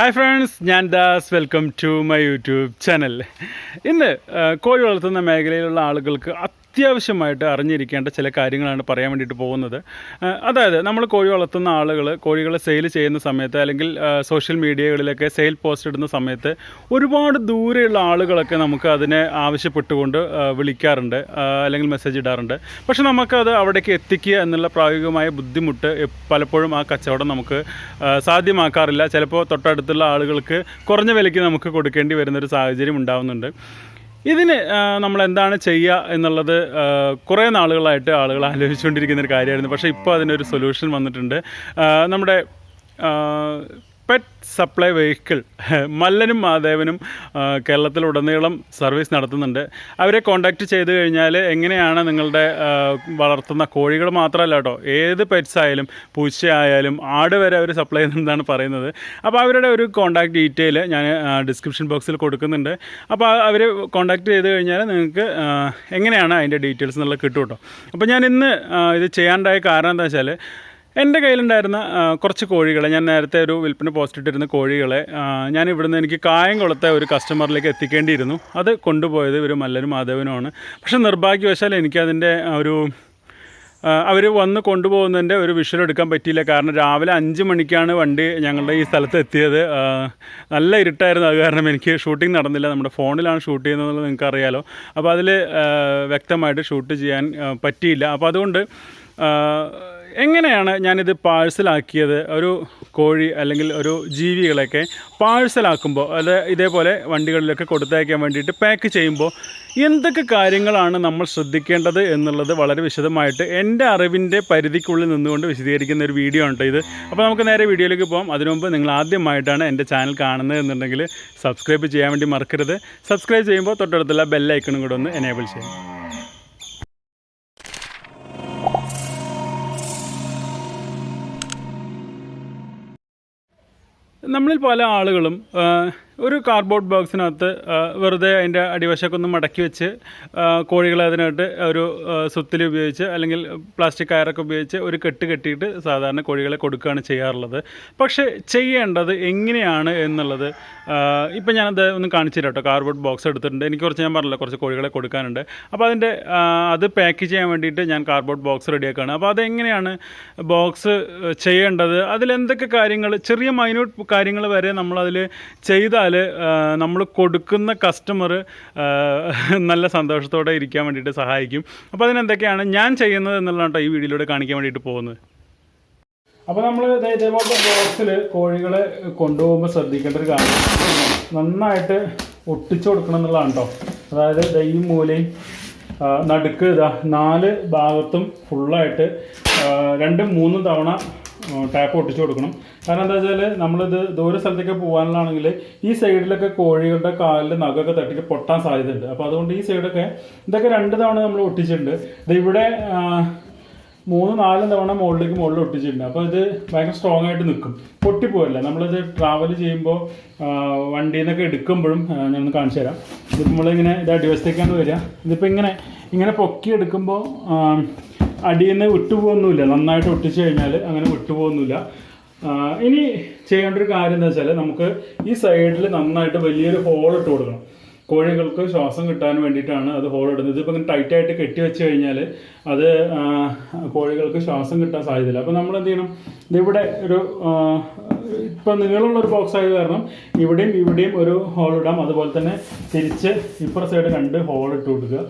Hi friends ഞാൻ Das. Welcome to my YouTube channel ഇന്ന് കോഴി വളർത്തുന്ന മേഖലയിലുള്ള ആളുകൾക്ക് അത്യാവശ്യമായിട്ട് അറിഞ്ഞിരിക്കേണ്ട ചില കാര്യങ്ങളാണ് പറയാൻ വേണ്ടിയിട്ട് പോകുന്നത്. അതായത് നമ്മൾ കോഴി വളർത്തുന്ന ആളുകൾ കോഴികളെ സെയിൽ ചെയ്യുന്ന സമയത്ത് അല്ലെങ്കിൽ സോഷ്യൽ മീഡിയകളിലൊക്കെ സെയിൽ പോസ്റ്റ് ഇടുന്ന സമയത്ത് ഒരുപാട് ദൂരെയുള്ള ആളുകളൊക്കെ നമുക്ക് അതിനെ ആവശ്യപ്പെട്ടുകൊണ്ട് വിളിക്കാറുണ്ട് അല്ലെങ്കിൽ മെസ്സേജ് ഇടാറുണ്ട്. പക്ഷെ നമുക്കത് അവിടേക്ക് എത്തിക്കുക എന്നുള്ള പ്രായോഗികമായ ബുദ്ധിമുട്ട് പലപ്പോഴും ആ കച്ചവടം നമുക്ക് സാധ്യമാക്കാറില്ല. ചിലപ്പോൾ തൊട്ടടുത്തുള്ള ആളുകൾക്ക് കുറഞ്ഞ വിലയ്ക്ക് നമുക്ക് കൊടുക്കേണ്ടി വരുന്നൊരു സാഹചര്യം ഉണ്ടാവുന്നുണ്ട്. ഇതിന് നമ്മൾ എന്താണ് ചെയ്യുക എന്നുള്ളത് കുറേ നാളുകളായിട്ട് ആളുകൾ ആലോചിച്ചുകൊണ്ടിരിക്കുന്ന ഒരു കാര്യമായിരുന്നു. പക്ഷേ ഇപ്പോൾ അതിനൊരു സൊല്യൂഷൻ വന്നിട്ടുണ്ട്. നമ്മുടെ പെറ്റ് സപ്ലൈ വെഹിക്കിൾ മല്ലനും മാധേവനും കേരളത്തിലുടനീളം സർവീസ് നടത്തുന്നുണ്ട്. അവരെ കോൺടാക്റ്റ് ചെയ്ത് കഴിഞ്ഞാൽ എങ്ങനെയാണ് നിങ്ങളുടെ വളർത്തുന്ന കോഴികൾ മാത്രമല്ല കേട്ടോ ഏത് പെറ്റ്സ് ആയാലും പൂച്ചയായാലും ആട് വരെ അവർ സപ്ലൈ ചെയ്യുന്നതാണ് പറയുന്നത്. അപ്പോൾ അവരുടെ ഒരു കോൺടാക്ട് ഡീറ്റെയിൽ ഞാൻ ഡിസ്ക്രിപ്ഷൻ ബോക്സിൽ കൊടുക്കുന്നുണ്ട്. അപ്പോൾ അവർ കോൺടാക്ട് ചെയ്ത് കഴിഞ്ഞാൽ നിങ്ങൾക്ക് എങ്ങനെയാണ് അതിന്റെ ഡീറ്റെയിൽസ് എന്നുള്ളത് കിട്ടും കേട്ടോ. അപ്പോൾ ഞാൻ ഇന്ന് ഇത് ചെയ്യാണ്ടായ കാരണം എന്താ വെച്ചാൽ എന്റെ കയ്യിലുണ്ടായിരുന്ന കുറച്ച് കോഴികളെ ഞാൻ നേരത്തെ ഒരു വിൽപ്പന പോസ്റ്റ് ഇട്ടിരുന്ന കോഴികളെ ഞാൻ ഇവിടുന്ന് എനിക്ക് കായം കൊളുത്ത ഒരു കസ്റ്റമറിലേക്ക് എത്തിക്കേണ്ടിയിരുന്നു. അത് കൊണ്ടുപോയത് ഒരു മല്ലനും മാധവനുമാണ് പക്ഷെ നിർഭാഗ്യവശാൽ എനിക്കതിന്റെ ഒരു അവർ വന്ന് കൊണ്ടുപോകുന്നതിന്റെ ഒരു വിഷ്വൽ എടുക്കാൻ പറ്റിയില്ല. കാരണം രാവിലെ അഞ്ച് മണിക്കാണ് വണ്ടി ഞങ്ങളുടെ ഈ സ്ഥലത്ത് എത്തിയത്. നല്ല ഇരുട്ടായിരുന്നു. അത് കാരണം എനിക്ക് ഷൂട്ടിംഗ് നടന്നില്ല. നമ്മുടെ ഫോണിലാണ് ഷൂട്ട് ചെയ്യുന്നത് നിങ്ങൾക്ക് അറിയാലോ അപ്പോൾ അതിൽ വ്യക്തമായിട്ട് ഷൂട്ട് ചെയ്യാൻ പറ്റിയില്ല. അപ്പോൾ അതുകൊണ്ട് എങ്ങനെയാണ് ഞാനിത് പാഴ്സലാക്കിയത്? ഒരു കോഴി അല്ലെങ്കിൽ ഒരു ജീവികളൊക്കെ പാഴ്സലാക്കുമ്പോൾ അത് ഇതേപോലെ വണ്ടികളിലൊക്കെ കൊടുത്തയക്കാൻ വേണ്ടിയിട്ട് പാക്ക് ചെയ്യുമ്പോൾ എന്തൊക്കെ കാര്യങ്ങളാണ് നമ്മൾ ശ്രദ്ധിക്കേണ്ടത് എന്നുള്ളത് വളരെ വിശദമായിട്ട് എന്റെ അറിവിന്റെ പരിധിക്കുള്ളിൽ നിന്നുകൊണ്ട് വിശദീകരിക്കുന്ന ഒരു വീഡിയോ ഉണ്ട് ഇത്. അപ്പോൾ നമുക്ക് നേരെ വീഡിയോയിലേക്ക് പോകാം അതിനുമുമ്പ് നിങ്ങൾ ആദ്യമായിട്ടാണ് എന്റെ ചാനൽ കാണുന്നത് എന്നുണ്ടെങ്കിൽ സബ്സ്ക്രൈബ് ചെയ്യാൻ വേണ്ടി മറക്കരുത്. സബ്സ്ക്രൈബ് ചെയ്യുമ്പോൾ തൊട്ടടുത്തുള്ള ബെല്ലൈക്കണും കൂടെ ഒന്ന് എനേബിൾ ചെയ്യും നമ്മളിൽ പല ആളുകളും ഒരു കാർഡ്ബോർഡ് ബോക്സിനകത്ത് വെറുതെ അതിന്റെ അടിവശമൊക്കെ ഒന്ന് മടക്കി വെച്ച് കോഴികളെ അതിനായിട്ട് ഒരു ആ, സുത്തിൽ ഉപയോഗിച്ച് അല്ലെങ്കിൽ പ്ലാസ്റ്റിക് കയറൊക്കെ ഉപയോഗിച്ച് ഒരു കെട്ട് കെട്ടിയിട്ട് സാധാരണ കോഴികളെ കൊടുക്കുകയാണ് ചെയ്യാറുള്ളത്. പക്ഷേ ചെയ്യേണ്ടത് എങ്ങനെയാണ് എന്നുള്ളത് ഇപ്പം ഞാനത് ഒന്ന് കാണിച്ചു തരാം കേട്ടോ. കാർഡ്ബോർഡ് ബോക്സ് എടുത്തിട്ടുണ്ട്. എനിക്ക് കുറച്ച് ഞാൻ പറഞ്ഞില്ല കുറച്ച് കോഴികളെ കൊടുക്കാനുണ്ട്. അപ്പോൾ അതിന്റെ അത് പാക്ക് ചെയ്യാൻ വേണ്ടിയിട്ട് ഞാൻ കാർഡ്ബോർഡ് ബോക്സ് റെഡിയാക്കുകയാണ് അപ്പോൾ അതെങ്ങനെയാണ് ബോക്സ് ചെയ്യേണ്ടത്? അതിലെന്തൊക്കെ കാര്യങ്ങൾ ചെറിയ മൈന്യൂട്ട് കാര്യങ്ങൾ വരെ നമ്മളതിൽ ചെയ്താൽ നമ്മൾ കൊടുക്കുന്ന കസ്റ്റമർ നല്ല സന്തോഷത്തോടെ ഇരിക്കാൻ വേണ്ടിയിട്ട് സഹായിക്കും. അപ്പോൾ അതിനെന്തൊക്കെയാണ് ഞാൻ ചെയ്യുന്നത് എന്നുള്ളതാണ് ഈ വീഡിയോയിലൂടെ കാണിക്കാൻ വേണ്ടിയിട്ട് പോകുന്നത്. അപ്പോൾ നമ്മൾ ഇതേപോലത്തെ ബോക്സിൽ കോഴികളെ കൊണ്ടുപോകുമ്പോൾ ശ്രദ്ധിക്കേണ്ട ഒരു കാര്യം നന്നായിട്ട് ഒട്ടിച്ചു കൊടുക്കണം എന്നുള്ളതാണ് കേട്ടോ അതായത് ദൈവം മൂലയും നടുക്ക് ഇതാ നാല് ഭാഗത്തും ഫുള്ളായിട്ട് രണ്ടും മൂന്നും തവണ ടാപ്പ് ഒട്ടിച്ചു കൊടുക്കണം. കാരണം എന്താ വെച്ചാൽ നമ്മളിത് ദൂര സ്ഥലത്തേക്ക് പോകാനുള്ളതാണെങ്കിൽ ഈ സൈഡിലൊക്കെ കോഴികളുടെ കാലിൽ നഖമൊക്കെ തട്ടിയിട്ട് പൊട്ടാൻ സാധ്യതയുണ്ട്. അപ്പോൾ അതുകൊണ്ട് ഈ സൈഡൊക്കെ ഇതൊക്കെ രണ്ട് തവണ നമ്മൾ ഒട്ടിച്ചിട്ടുണ്ട്. ഇത് ഇവിടെ മൂന്ന് നാല് തവണ മുകളിലേക്ക് മുകളിൽ ഒട്ടിച്ചിട്ടുണ്ട്. അപ്പോൾ ഇത് ഭയങ്കര സ്ട്രോങ് ആയിട്ട് നിൽക്കും. പൊട്ടിപ്പോവല്ല. നമ്മളിത് ട്രാവൽ ചെയ്യുമ്പോൾ വണ്ടിയിൽ നിന്നൊക്കെ എടുക്കുമ്പോഴും ഞാനൊന്ന് കാണിച്ചു തരാം. ഇതിപ്പോൾ നമ്മളിങ്ങനെ ഇത് അടിവശത്തേക്കാണ് വരിക. ഇതിപ്പോൾ ഇങ്ങനെ ഇങ്ങനെ പൊക്കി എടുക്കുമ്പോൾ അടിയിൽ നിന്ന് വിട്ടുപോകുന്നില്ല നന്നായിട്ട് ഒട്ടിച്ച് കഴിഞ്ഞാൽ അങ്ങനെ വിട്ടുപോകുന്നില്ല ഇനി ചെയ്യേണ്ട ഒരു കാര്യം എന്താ വെച്ചാൽ നമുക്ക് ഈ സൈഡിൽ നന്നായിട്ട് വലിയൊരു ഹോൾ ഇട്ട് കൊടുക്കണം. കോഴികൾക്ക് ശ്വാസം കിട്ടാൻ വേണ്ടിയിട്ടാണ് അത് ഹോൾ ഇടുന്നത്. ഇതിപ്പോൾ ഇങ്ങനെ ടൈറ്റായിട്ട് കെട്ടി വെച്ച് കഴിഞ്ഞാൽ അത് കോഴികൾക്ക് ശ്വാസം കിട്ടാൻ സാധ്യതയില്ല. അപ്പോൾ നമ്മൾ എന്ത് ചെയ്യണം? ഇതിവിടെ ഒരു ഇപ്പം നീളമുള്ള ഒരു ബോക്സ് ആയത് കാരണം ഇവിടെയും ഇവിടെയും ഒരു ഹോൾ ഇടാം. അതുപോലെ തന്നെ തിരിച്ച് ഇപ്പുറ സൈഡ് രണ്ട് ഹോൾ ഇട്ട് കൊടുക്കുക.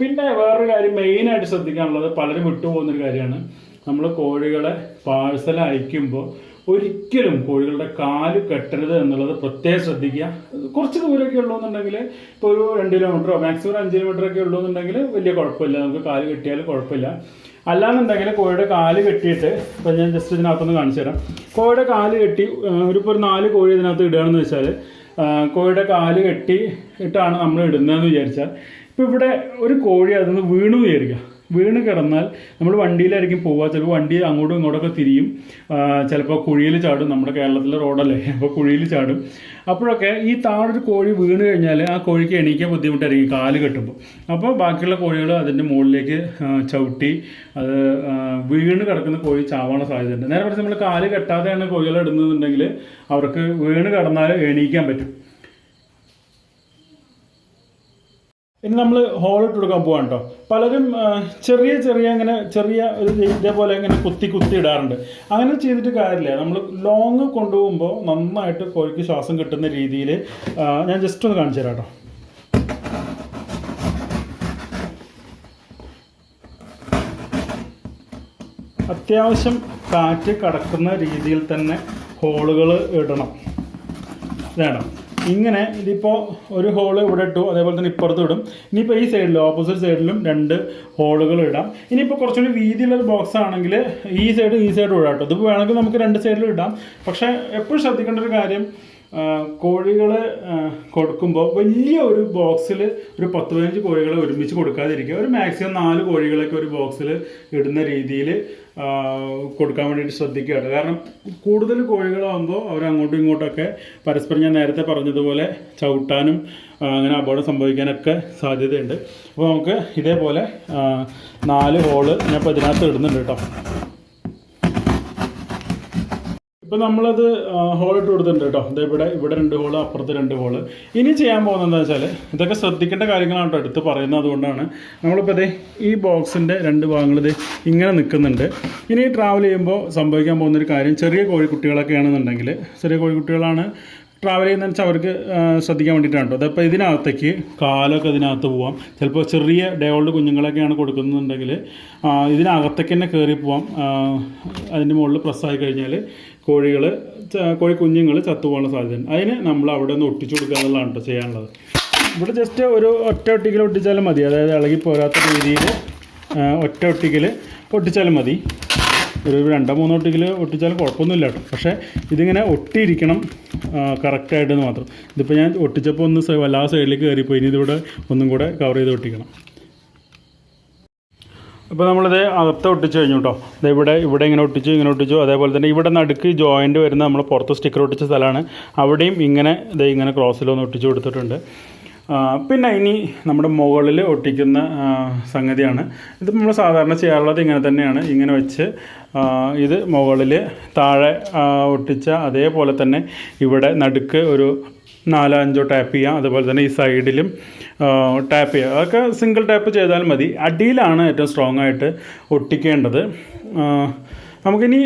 പിന്നെ വേറൊരു കാര്യം മെയിനായിട്ട് ശ്രദ്ധിക്കാനുള്ളത് പലരും വിട്ടുപോകുന്നൊരു കാര്യമാണ്. നമ്മൾ കോഴികളെ പാഴ്സൽ അയക്കുമ്പോൾ ഒരിക്കലും കോഴികളുടെ കാൽ കെട്ടരുത് എന്നുള്ളത് പ്രത്യേകം ശ്രദ്ധിക്കുക. കുറച്ച് ദൂരമൊക്കെ ഉള്ളൂന്നുണ്ടെങ്കിൽ ഇപ്പോൾ ഒരു രണ്ട് കിലോമീറ്ററോ മാക്സിമം അഞ്ച് കിലോമീറ്റർ ഒക്കെ ഉള്ളൂന്നുണ്ടെങ്കിൽ വലിയ കുഴപ്പമില്ല. നമുക്ക് കാൽ കെട്ടിയാൽ കുഴപ്പമില്ല. അല്ലാന്നുണ്ടെങ്കിൽ കോഴിയുടെ കാൽ കെട്ടിയിട്ട് ഇപ്പം ഞാൻ ജസ്റ്റ് ഇതിനകത്തൊന്ന് കാണിച്ചു തരാം. കോഴിയുടെ കാൽ കെട്ടി ഒരു ഒരു നാല് കോഴി ഇതിനകത്ത് ഇടുകയാണെന്ന് വെച്ചാൽ കോഴിയുടെ കാൽ കെട്ടി ഇട്ടാണ് നമ്മൾ ഇടുന്നതെന്ന് വിചാരിച്ചാൽ ഇപ്പോൾ ഇവിടെ ഒരു കോഴി അതിൽ നിന്ന് വീണു വിചാരിക്കുക. വീണ് കിടന്നാൽ നമ്മൾ വണ്ടിയിലായിരിക്കും പോവുക. ചിലപ്പോൾ വണ്ടി അങ്ങോട്ടും ഇങ്ങോട്ടൊക്കെ തിരിയും. ചിലപ്പോൾ കുഴിയിൽ ചാടും. നമ്മുടെ കേരളത്തിലെ റോഡല്ലേ അപ്പോൾ കുഴിയിൽ ചാടും. അപ്പോഴൊക്കെ ഈ താഴൊരു കോഴി വീണ് കഴിഞ്ഞാൽ ആ കോഴിക്ക് എണീക്കാൻ ബുദ്ധിമുട്ടായിരിക്കും കാൽ കെട്ടുമ്പോൾ അപ്പോൾ ബാക്കിയുള്ള കോഴികൾ അതിന്റെ മുകളിലേക്ക് ചവിട്ടി അത് വീണ് കിടക്കുന്ന കോഴി ചാവാനുള്ള സാധ്യതയുണ്ട്. നേരെ കുറച്ച് നമ്മൾ കാൽ കെട്ടാതെയാണ് കോഴികളെ ഇടുന്നതെന്നുണ്ടെങ്കിൽ അവർക്ക് വീണ് കിടന്നാൽ എണീക്കാൻ പറ്റും. ഇനി നമ്മൾ ഹോൾ ഇട്ട് കൊടുക്കാൻ പോവാണ് കേട്ടോ പലരും ചെറിയ ചെറിയ അങ്ങനെ ചെറിയ ഒരു ഇതേപോലെ ഇങ്ങനെ കുത്തി കുത്തി ഇടാറുണ്ട്. അങ്ങനെ ചെയ്തിട്ട് കാര്യമില്ല. നമ്മൾ ലോങ് കൊണ്ടുപോകുമ്പോൾ നന്നായിട്ട് കോഴിക്ക് ശ്വാസം കിട്ടുന്ന രീതിയിൽ ഞാൻ ജസ്റ്റ് ഒന്ന് കാണിച്ചു തരാം കേട്ടോ അത്യാവശ്യം കാറ്റ് കടക്കുന്ന രീതിയിൽ തന്നെ ഹോളുകൾ ഇടണം. വേണം. ഇങ്ങനെ ഇതിപ്പോൾ ഒരു ഹോൾ ഇവിടെ ഇട്ടു അതേപോലെ തന്നെ ഇപ്പുറത്തും ഇടും. ഇനിയിപ്പോൾ ഈ സൈഡിലും ഓപ്പോസിറ്റ് സൈഡിലും രണ്ട് ഹോളുകൾ ഇടാം. ഇനിയിപ്പോൾ കുറച്ചുകൂടി വീതിയുള്ള ഒരു ബോക്സ് ആണെങ്കിൽ ഈ സൈഡും ഈ സൈഡും ഇടാം കേട്ടോ. ഇതിപ്പോൾ വേണമെങ്കിൽ നമുക്ക് രണ്ട് സൈഡിലും ഇടാം. പക്ഷേ എപ്പോഴും ശ്രദ്ധിക്കേണ്ട ഒരു കാര്യം കോഴികൾ കൊടുക്കുമ്പോൾ വലിയ ഒരു ബോക്സിൽ ഒരു പത്ത് പതിനഞ്ച് കോഴികളെ ഒരുമിച്ച് കൊടുക്കാതിരിക്കുക. ഒരു മാക്സിമം നാല് കോഴികളൊക്കെ ഒരു ബോക്സിൽ ഇടുന്ന രീതിയിൽ കൊടുക്കാൻ വേണ്ടിയിട്ട് ശ്രദ്ധിക്കുകയാണ്. കാരണം കൂടുതൽ കോഴികളാകുമ്പോൾ അവർ അങ്ങോട്ടും ഇങ്ങോട്ടൊക്കെ പരസ്പരം ഞാൻ നേരത്തെ പറഞ്ഞതുപോലെ ചവിട്ടാനും അങ്ങനെ അപകടം സംഭവിക്കാനൊക്കെ സാധ്യതയുണ്ട്. അപ്പോൾ നമുക്ക് ഇതേപോലെ നാല് ഹോൾ ഞാൻ ഇപ്പോൾ ഇതിനകത്ത് ഇടുന്നുണ്ട് കേട്ടോ. ഇപ്പൊ നമ്മളത് ഹോൾ ഇട്ട് കൊടുത്തിട്ടുണ്ട് കേട്ടോ. ഇത് ഇവിടെ ഇവിടെ രണ്ട് ഹോൾ അപ്പുറത്ത് രണ്ട് ഹോൾ ഇനി ചെയ്യാൻ പോകുന്നത് എന്താ വെച്ചാൽ ഇതൊക്കെ ശ്രദ്ധിക്കേണ്ട കാര്യങ്ങളാണ് കേട്ടോ എടുത്ത് പറയുന്നത് അതുകൊണ്ടാണ്. നമ്മളിപ്പോൾ ഇതേ ഈ ബോക്സിന്റെ രണ്ട് ഭാഗങ്ങൾ ഇത് ഇങ്ങനെ നിൽക്കുന്നുണ്ട് ഇനി ട്രാവൽ ചെയ്യുമ്പോൾ സംഭവിക്കാൻ പോകുന്നൊരു കാര്യം ചെറിയ കോഴിക്കുട്ടികളൊക്കെ ആണെന്നുണ്ടെങ്കിൽ ചെറിയ കോഴിക്കുട്ടികളാണ് ട്രാവൽ ചെയ്യുന്നതെന്ന് വെച്ചാൽ അവർക്ക് ശ്രദ്ധിക്കാൻ വേണ്ടിയിട്ടാണ് അതപ്പോൾ ഇതിനകത്തേക്ക് കാലൊക്കെ ഇതിനകത്ത് പോവാം. ചിലപ്പോൾ ചെറിയ ഡേ ഓൾഡ് കുഞ്ഞുങ്ങളൊക്കെയാണ് കൊടുക്കുന്നുണ്ടെങ്കിൽ ഇതിനകത്തേക്ക് തന്നെ കയറി പോവാം. അതിന്റെ മുകളിൽ പ്രസ്സായി കഴിഞ്ഞാൽ കോഴികൾ കോഴി കുഞ്ഞുങ്ങൾ ചത്തുപോകാനുള്ള സാധ്യതയുണ്ട് അതിന് നമ്മൾ അവിടെ നിന്ന് ഒട്ടിച്ചു കൊടുക്കുക എന്നുള്ളതാണ് കേട്ടോ ചെയ്യാനുള്ളത്. ഇവിടെ ജസ്റ്റ് ഒരു ഒറ്റ ഒട്ടിക്കൽ ഒട്ടിച്ചാലും മതി. അതായത് ഇളകി പോരാത്ത രീതിയിൽ ഒറ്റ ഒട്ടിക്കൽ ഒട്ടിച്ചാലും മതി. ഒരു രണ്ടോ മൂന്നോ ഒട്ടിക്കൽ ഒട്ടിച്ചാലും കുഴപ്പമൊന്നുമില്ല കേട്ടോ പക്ഷേ ഇതിങ്ങനെ ഒട്ടിയിരിക്കണം കറക്റ്റായിട്ടെന്ന് മാത്രം. ഇതിപ്പോൾ ഞാൻ ഒട്ടിച്ചപ്പോൾ ഒന്ന് വല്ലാതെ സൈഡിലേക്ക് കയറിപ്പോയി. ഇനി ഇതിവിടെ ഒന്നും കൂടെ കവർ ചെയ്ത് ഒട്ടിക്കണം. അപ്പോൾ നമ്മളിത് അകത്ത് ഒട്ടിച്ച് കഴിഞ്ഞു കേട്ടോ ഇത് ഇവിടെ ഇവിടെ ഇങ്ങനെ ഒട്ടിച്ചു ഇങ്ങനെ ഒട്ടിച്ചു. അതേപോലെ തന്നെ ഇവിടെ നടുക്ക് ജോയിന്റ് വരുന്ന നമ്മൾ പുറത്ത് സ്റ്റിക്കർ ഒട്ടിച്ച സ്ഥലമാണ്. അവിടെയും ഇങ്ങനെ ഇത് ഇങ്ങനെ ക്രോസിലൊന്ന് ഒട്ടിച്ച് കൊടുത്തിട്ടുണ്ട്. പിന്നെ ഇനി നമ്മുടെ മുകളിൽ ഒട്ടിക്കുന്ന സംഗതിയാണ്. ഇത് നമ്മൾ സാധാരണ ചെയ്യാറുള്ളത് ഇങ്ങനെ തന്നെയാണ്. ഇങ്ങനെ വെച്ച് ഇത് മുകളിൽ താഴെ ഒട്ടിച്ച അതേപോലെ തന്നെ ഇവിടെ നടുക്ക് ഒരു നാലോ അഞ്ചോ ടാപ്പ് ചെയ്യാം. അതുപോലെ തന്നെ ഈ സൈഡിലും ടാപ്പ് ചെയ്യുക അതൊക്കെ സിംഗിൾ ടാപ്പ് ചെയ്താൽ മതി. അടിയിലാണ് ഏറ്റവും സ്ട്രോങ് ആയിട്ട് ഒട്ടിക്കേണ്ടത്. നമുക്കിനി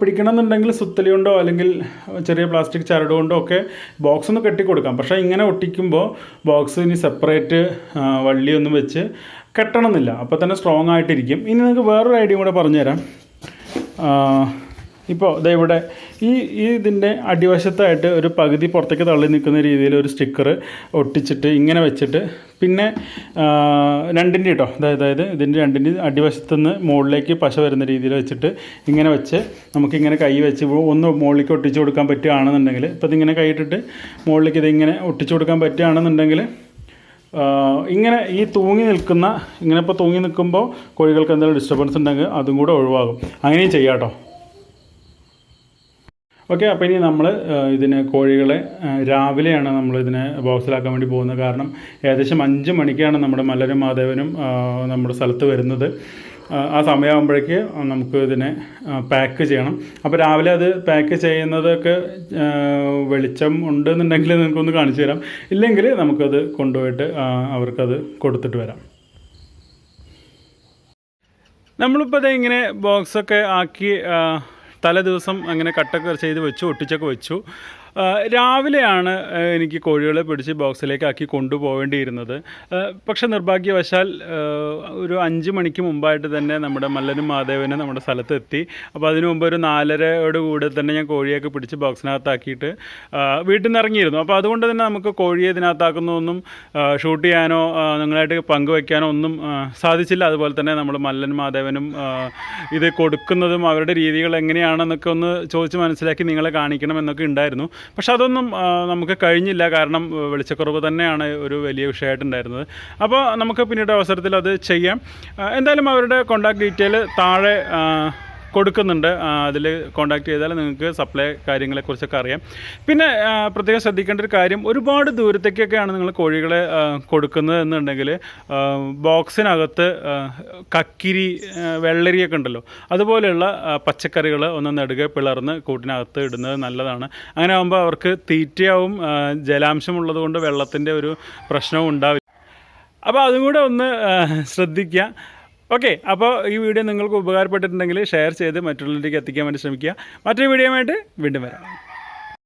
പിടിക്കണമെന്നുണ്ടെങ്കിൽ സുത്തലി കൊണ്ടോ അല്ലെങ്കിൽ ചെറിയ പ്ലാസ്റ്റിക് ചരട് കൊണ്ടോ ഒക്കെ ബോക്സ് ഒന്ന് കെട്ടി കൊടുക്കാം പക്ഷേ ഇങ്ങനെ ഒട്ടിക്കുമ്പോൾ ബോക്സ് ഇനി സെപ്പറേറ്റ് വള്ളിയൊന്നും വെച്ച് കെട്ടണമെന്നില്ല. അപ്പോൾ തന്നെ സ്ട്രോങ് ആയിട്ടിരിക്കും. ഇനി നിങ്ങൾക്ക് വേറൊരു ഐഡിയ കൂടെ പറഞ്ഞുതരാം. ഇപ്പോൾ ദേ ഇവിടെ ഈ ഈ ഇതിന്റെ അടിവശത്തായിട്ട് ഒരു പകുതി പുറത്തേക്ക് തള്ളി നിൽക്കുന്ന രീതിയിൽ ഒരു സ്റ്റിക്കർ ഒട്ടിച്ചിട്ട് ഇങ്ങനെ വെച്ചിട്ട് പിന്നെ രണ്ടിന്റെ കേട്ടോ അതായത് ഇതിന്റെ രണ്ടിന്റെ അടിവശത്തുനിന്ന് മുകളിലേക്ക് പശ വരുന്ന രീതിയിൽ വെച്ചിട്ട് ഇങ്ങനെ വെച്ച് നമുക്കിങ്ങനെ കൈ വെച്ച് ഒന്ന് മുകളിലേക്ക് ഒട്ടിച്ചു കൊടുക്കാൻ പറ്റുകയാണെന്നുണ്ടെങ്കിൽ ഇപ്പോൾ ഇതിങ്ങനെ കൈയിട്ടിട്ട് മുകളിലേക്ക് ഇതിങ്ങനെ ഒട്ടിച്ചു കൊടുക്കാൻ പറ്റുകയാണെന്നുണ്ടെങ്കിൽ ഇങ്ങനെ ഈ തൂങ്ങി നിൽക്കുന്ന ഇങ്ങനെ ഇപ്പോൾ തൂങ്ങി നിൽക്കുമ്പോൾ കോഴികൾക്ക് എന്തെങ്കിലും ഡിസ്റ്റർബൻസ് ഉണ്ടെങ്കിൽ അതും കൂടെ ഒഴിവാകും. അങ്ങനെയും ചെയ്യാം കേട്ടോ ഓക്കെ അപ്പോൾ ഇനി നമ്മൾ ഇതിന് കോഴികളെ രാവിലെയാണ് നമ്മൾ ഇതിനെ ബോക്സിലാക്കാൻ വേണ്ടി പോകുന്നത്. കാരണം ഏകദേശം അഞ്ച് മണിക്കാണ് നമ്മുടെ മലരും മാധവനും നമ്മുടെ സ്ഥലത്ത് വരുന്നത്. ആ, സമയമാകുമ്പോഴേക്ക് നമുക്ക് ഇതിനെ പാക്ക് ചെയ്യണം. അപ്പോൾ രാവിലെ അത് പാക്ക് ചെയ്യുന്നതൊക്കെ വെളിച്ചം വെളിച്ചം ഉണ്ടെന്നുണ്ടെങ്കിൽ നിങ്ങൾക്കൊന്ന് കാണിച്ചു തരാം. ഇല്ലെങ്കിൽ നമുക്കത് കൊണ്ടുപോയിട്ട് അവർക്കത് കൊടുത്തിട്ട് വരാം. നമ്മളിപ്പോൾ അത് ഇങ്ങനെ ബോക്സൊക്കെ ആക്കി തലേ ദിവസം അങ്ങനെ കട്ടൊക്കെ ചെയ്ത് വെച്ചു ഒട്ടിച്ചൊക്കെ വെച്ചു. രാവിലെയാണ് എനിക്ക് കോഴികളെ പിടിച്ച് ബോക്സിലേക്കാക്കി കൊണ്ടുപോകേണ്ടിയിരുന്നത്. പക്ഷേ നിർഭാഗ്യവശാൽ ഒരു അഞ്ച് മണിക്ക് മുമ്പായിട്ട് തന്നെ നമ്മുടെ മല്ലനും മാധവനും നമ്മുടെ സ്ഥലത്തെത്തി. അപ്പോൾ അതിനു മുമ്പ് ഒരു നാലരയോട് കൂടെ തന്നെ ഞാൻ കോഴിയൊക്കെ പിടിച്ച് ബോക്സിനകത്താക്കിയിട്ട് വീട്ടിൽ നിന്ന് ഇറങ്ങിയിരുന്നു. അപ്പോൾ അതുകൊണ്ട് തന്നെ നമുക്ക് കോഴിയെ ഇതിനകത്താക്കുന്നതൊന്നും ആ, ഷൂട്ട് ചെയ്യാനോ നിങ്ങളായിട്ട് പങ്കുവയ്ക്കാനോ ഒന്നും സാധിച്ചില്ല. അതുപോലെ തന്നെ നമ്മൾ മല്ലൻ മാധവനും ഇത് കൊടുക്കുന്നതും അവരുടെ രീതികൾ എങ്ങനെയാണെന്നൊക്കെ ഒന്ന് ചോദിച്ച് മനസ്സിലാക്കി നിങ്ങളെ കാണിക്കണം എന്നൊക്കെ ഉണ്ടായിരുന്നു. പക്ഷെ അതൊന്നും നമുക്ക് കഴിഞ്ഞില്ല. കാരണം വെളിച്ചക്കുറവ് തന്നെയാണ് ഒരു വലിയ വിഷയമായിട്ടുണ്ടായിരുന്നത്. അപ്പോൾ നമുക്ക് പിന്നീട് അവസരത്തിൽ അത് ചെയ്യാം. എന്തായാലും അവരുടെ കോൺടാക്ട് ഡീറ്റെയിൽ താഴെ കൊടുക്കുന്നുണ്ട്. അതിൽ കോണ്ടാക്ട് ചെയ്താൽ നിങ്ങൾക്ക് സപ്ലൈ കാര്യങ്ങളെക്കുറിച്ചൊക്കെ അറിയാം. പിന്നെ പ്രത്യേകം ശ്രദ്ധിക്കേണ്ട ഒരു കാര്യം ഒരുപാട് ദൂരത്തേക്കൊക്കെയാണ് നിങ്ങൾ കോഴികളെ കൊടുക്കുന്നത് എന്നുണ്ടെങ്കിൽ ബോക്സിനകത്ത് കക്കിരി വെള്ളരിയൊക്കെ ഉണ്ടല്ലോ. അതുപോലെയുള്ള പച്ചക്കറികൾ ഒന്ന് നെടുകെ പിളർന്ന് കൂട്ടിനകത്ത് ഇടുന്നത് നല്ലതാണ്. അങ്ങനെ ആകുമ്പോൾ അവർക്ക് തീറ്റയാവും ജലാംശം ജലാംശമുള്ളത് കൊണ്ട് വെള്ളത്തിന്റെ ഒരു പ്രശ്നവും ഉണ്ടാവില്ല. അപ്പോൾ അതും കൂടെ ഒന്ന് ശ്രദ്ധിക്കുക ഓക്കെ അപ്പോൾ ഈ വീഡിയോ നിങ്ങൾക്ക് ഉപകാരപ്പെട്ടിട്ടുണ്ടെങ്കിൽ ഷെയർ ചെയ്ത് മറ്റുള്ളവരിലേക്ക് എത്തിക്കാൻ വേണ്ടി ശ്രമിക്കുക. മറ്റൊരു വീഡിയോയുമായിട്ട് വീണ്ടും വരാം.